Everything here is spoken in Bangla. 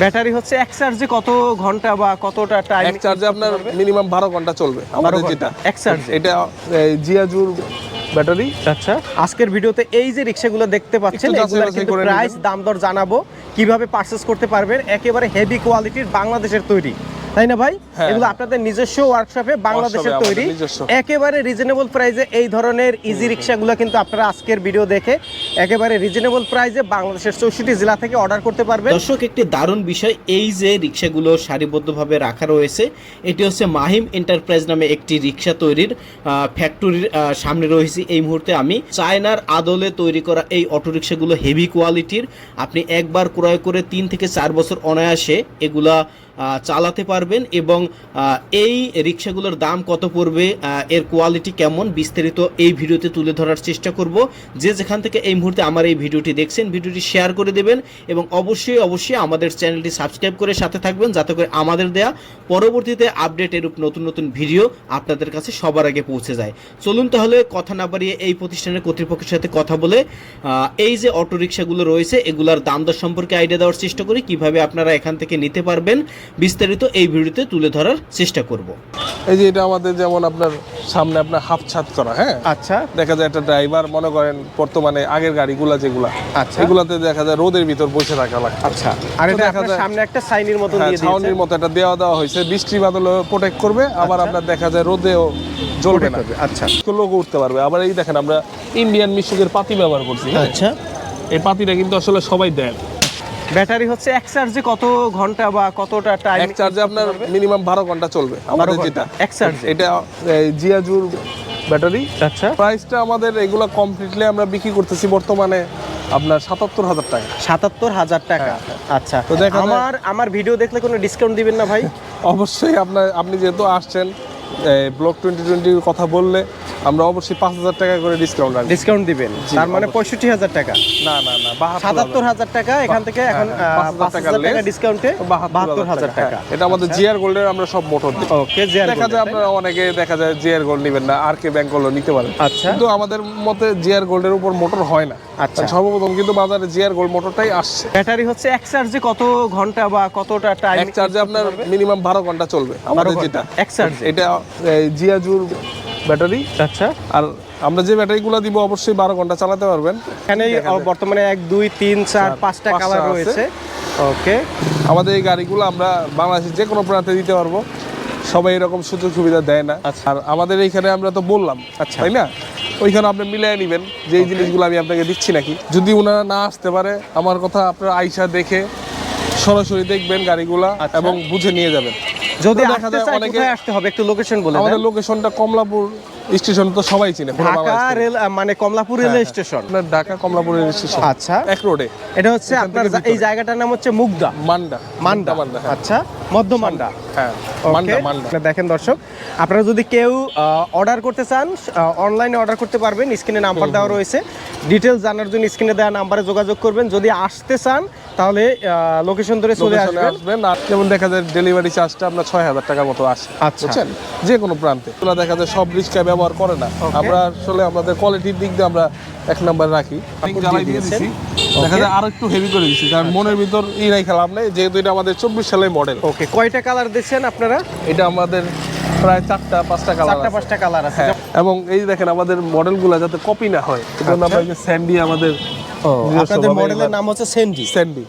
ব্যাটারি হচ্ছে এক চার্জে কত ঘণ্টা বা কতটা টাইম এক চার্জে আপনার মিনিমাম বারো ঘণ্টা চলবে আমাদের যেটা। এক চার্জ? এটা জিয়াজুর ব্যাটারি। আচ্ছা। আজকের ভিডিওতে এই যে রিক্সাগুলো দেখতে পাচ্ছেন এগুলোর কিন্তু প্রাইস দাম দর জানাব। কীভাবে পারচেস করতে পারবেন একেবারে হেভি কোয়ালিটির বাংলাদেশের তৈরি। তাই না ভাই? হ্যাঁ। এগুলো আপনাদের নিজস্ব ওয়ার্কশপে বাংলাদেশের তৈরি। একেবারে রিজনেবল প্রাইসে এই ধরনের ইজি রিক্সাগুলো কিন্তু আপনারা আজকের ভিডিও দেখে একেবারে রিজনেবল প্রাইসে বাংলাদেশের চৌষট্টি জেলা থেকে অর্ডার করতে পারবেন। দর্শক একটি দারুণ বিষয় এই যে রিক্সাগুলো সারিবদ্ধভাবে রাখা রয়েছে এটি হচ্ছে মাহিম এন্টারপ্রাইজ নামে একটি রিক্সা তৈরির ফ্যাক্টরির সামনে রয়েছে। এই মুহূর্তে আমি চায়নার আদলে তৈরি করা এই অটোরিক্সাগুলো হেভি কোয়ালিটির আপনি একবার ক্রয় করে তিন থেকে চার বছর অনায়াসে এগুলা চালাতে পারবেন এবং এই রিক্সাগুলোর দাম কত পড়বে এর কোয়ালিটি কেমন, বিস্তারিত এই ভিডিওতে তুলে ধরার চেষ্টা করব। যে যেখান থেকে এই মুহূর্তে আমার এই ভিডিওটি দেখছেন, ভিডিওটি শেয়ার করে দেবেন এবং অবশ্যই অবশ্যই আমাদের চ্যানেলটি সাবস্ক্রাইব করে সাথে থাকবেন, যাতে করে আমাদের দেয়া পরবর্তীতে আপডেট এরূপ নতুন নতুন ভিডিও আপনাদের কাছে সবার আগে পৌঁছে যায়। চলুন তাহলে কথা না বাড়িয়ে এই প্রতিষ্ঠানের কর্তৃপক্ষের সাথে কথা বলে এই যে অটোরিকশাগুলো রয়েছে, এগুলার দাম দর সম্পর্কে আইডিয়া দেওয়ার চেষ্টা করি, কীভাবে আপনারা এখান থেকে নিতে পারবেন। বিস্তারিত এই ভিডিওতে তুলে ধরার চেষ্টা করব। এই যে এটা আমাদের যেমন আপনার সামনে আপনার হাফ ছাদ করা হ্যাঁ? আচ্ছা। দেখা যায় একটা ড্রাইভার মনে করেন বর্তমানে আগের গাড়িগুলা যেগুলা আচ্ছা। এগুলাতে দেখা যায় রোদের ভিতর বসে থাকা লাগে। আচ্ছা। আর এটা দেখা আপনার যায়- সামনে একটা সাইনের মতো হ্যাঁ দিয়ে ছাউনির দিয়েছেন মতো একটা দেওয়া দেওয়া হয়েছে। বৃষ্টি বাদলে প্রোটেক্ট করবে আবার আচ্ছা। আপনার দেখা যায় রোদেও জ্বলবে না। আচ্ছা। লোগো উঠতে পারবে। আবার এই দেখেন আমরা ইন্ডিয়ান মিশুকের পাতি ব্যবহার করছি হ্যাঁ? আচ্ছা। এই পাতিটা কিন্তু আসলে সবাই দেয়। ব্যাটারি হচ্ছে এক চার্জে কত ঘণ্টা বা কতটা টাইম এক চার্জে আপনার মিনিমাম বারো ঘণ্টা চলবে আমাদের যেটা। এক চার্জে। এটা জিয়াজুর ব্যাটারি। আচ্ছা। প্রাইসটা আমাদের এগুলো কমপ্লিটলি আমরা বিক্রি করতেছি বর্তমানে আপনার সাতাত্তর হাজার টাকা। সাতাত্তর হাজার টাকা। আচ্ছা। তো দেখা আমার আমার ভিডিও দেখলে কোনো ডিসকাউন্ট দিবেন না ভাই? অবশ্যই আপনার আপনি যেহেতু আসছেন ব্লক টোয়েন্টি টোয়েন্টির কথা বললে আমরা অবশ্যই পাঁচ হাজার টাকা করে ডিসকাউন্ট রাখব। ডিসকাউন্ট দিবেন। তার মানে পঁয়ষট্টি হাজার টাকা। না না না সাতাত্তর হাজার টাকা এখান থেকে এখন হ্যাঁ, হ্যাঁ, পাঁচ হাজার টাকা ডিসকাউন্টে বাহাত্তর হাজার টাকা। হ্যাঁ, এটা আমাদের জিআর গোল্ডের আমরা সব মোটর দিই। ওকে জিআর দেখা যায় আপনারা অনেকে দেখা যায় জিআর গোল্ড নেবেন না আর কে ব্যাংকগুলো নিতে পারেন। আচ্ছা। কিন্তু আমাদের মতে জিআর গোল্ডের উপর মোটর হয় না। আচ্ছা। সর্বপ্রথম কিন্তু বাজারে জিআর গোল্ড মোটরটাই আসছে। ব্যাটারি হচ্ছে এক চার্জে কত ঘণ্টা বা কতটা টাইম এক চার্জে আপনার মিনিমাম বারো ঘণ্টা চলবে আমাদের যেটা। এক চার্জে? এটা জিয়াজুর ব্যাটারি। আচ্ছা। আর আমরা যে ব্যাটারিগুলো দিব অবশ্যই বারো ঘণ্টা চালাতে পারবেন। এখানে বর্তমানে এক দুই তিন চার পাঁচটা কালার রয়েছে। ওকে আমাদের এই গাড়িগুলো আমরা বাংলাদেশের যে কোনো প্রান্তে দিতে পারব। সবাই এরকম সুযোগ সুবিধা দেয় না। আচ্ছা। আর আমাদের এইখানে আমরা তো বললাম আচ্ছা। তাই না? ওইখানে আপনি মিলিয়ে নেবেন যে এই জিনিসগুলো আমি আপনাকে দিচ্ছি নাকি। যদি ওনারা না আসতে পারে আমার কথা আপনারা আইসা দেখে সরাসরি দেখবেন গাড়িগুলা আচ্ছা। এবং বুঝে নিয়ে যাবেন। যদি দেখা যায় অনেকে- আসতে হবে? একটু লোকেশন বলে আমাদের লোকেশনটা কমলাপুর স্টেশন তো সবাই চিনে ঢাকা রেল মানে কমলাপুর রেল হ্যাঁ, স্টেশন। আপনার ঢাকা কমলাপুর রেল স্টেশন। আচ্ছা। এক রোডে এটা হচ্ছে আপনার এই জায়গাটার নাম হচ্ছে মুগদা। মান্ডা। মান্ডা মান্ডা হ্যাঁ। আচ্ছা। মধ্য মান্ডা হ্যাঁ দেখেন দর্শক আপনারা যদি কেউ অর্ডার করতে চান অনলাইনে অর্ডার করতে পারবেন স্ক্রিনে নাম্বার দেওয়া রয়েছে। ডিটেলস জানার জন্য স্ক্রিনে দেওয়া নাম্বারে যোগাযোগ করবেন। যদি আসতে চান তাহলে লোকেশন ধরে চলে আসবেন। আর যেমন দেখা যায় ডেলিভারি চার্জটা আপনার ছয় হাজার টাকার মতো আসে আচ্ছা। বুঝছেন? যে কোনো প্রান্তে। এগুলো দেখা যায় সব রিক্সা ব্যবহার করে না। আমরা আসলে আমাদের কোয়ালিটির দিক দিয়ে আমরা এক নাম্বার রাখি। জ্বালাই দিয়ে দেখা যায় আরও একটু হেভি করে দিছি কারণ মনের ভিতর ই নাই খেলাম নেই যেহেতু এটা আমাদের চব্বিশ সালের মডেল ওকে কয়টা কালার দিচ্ছেন আপনারা? এটা আমাদের প্রায় চারটা পাঁচটা কালার চারটা পাঁচটা কালার আছে। হ্যাঁ এবং এই দেখেন আমাদের মডেলগুলো যাতে কপি না হয় এজন্য আমরা স্যান্ডি আমাদের আপনাদের মডেলের নাম হচ্ছে সেন্ডি স্যান্ডি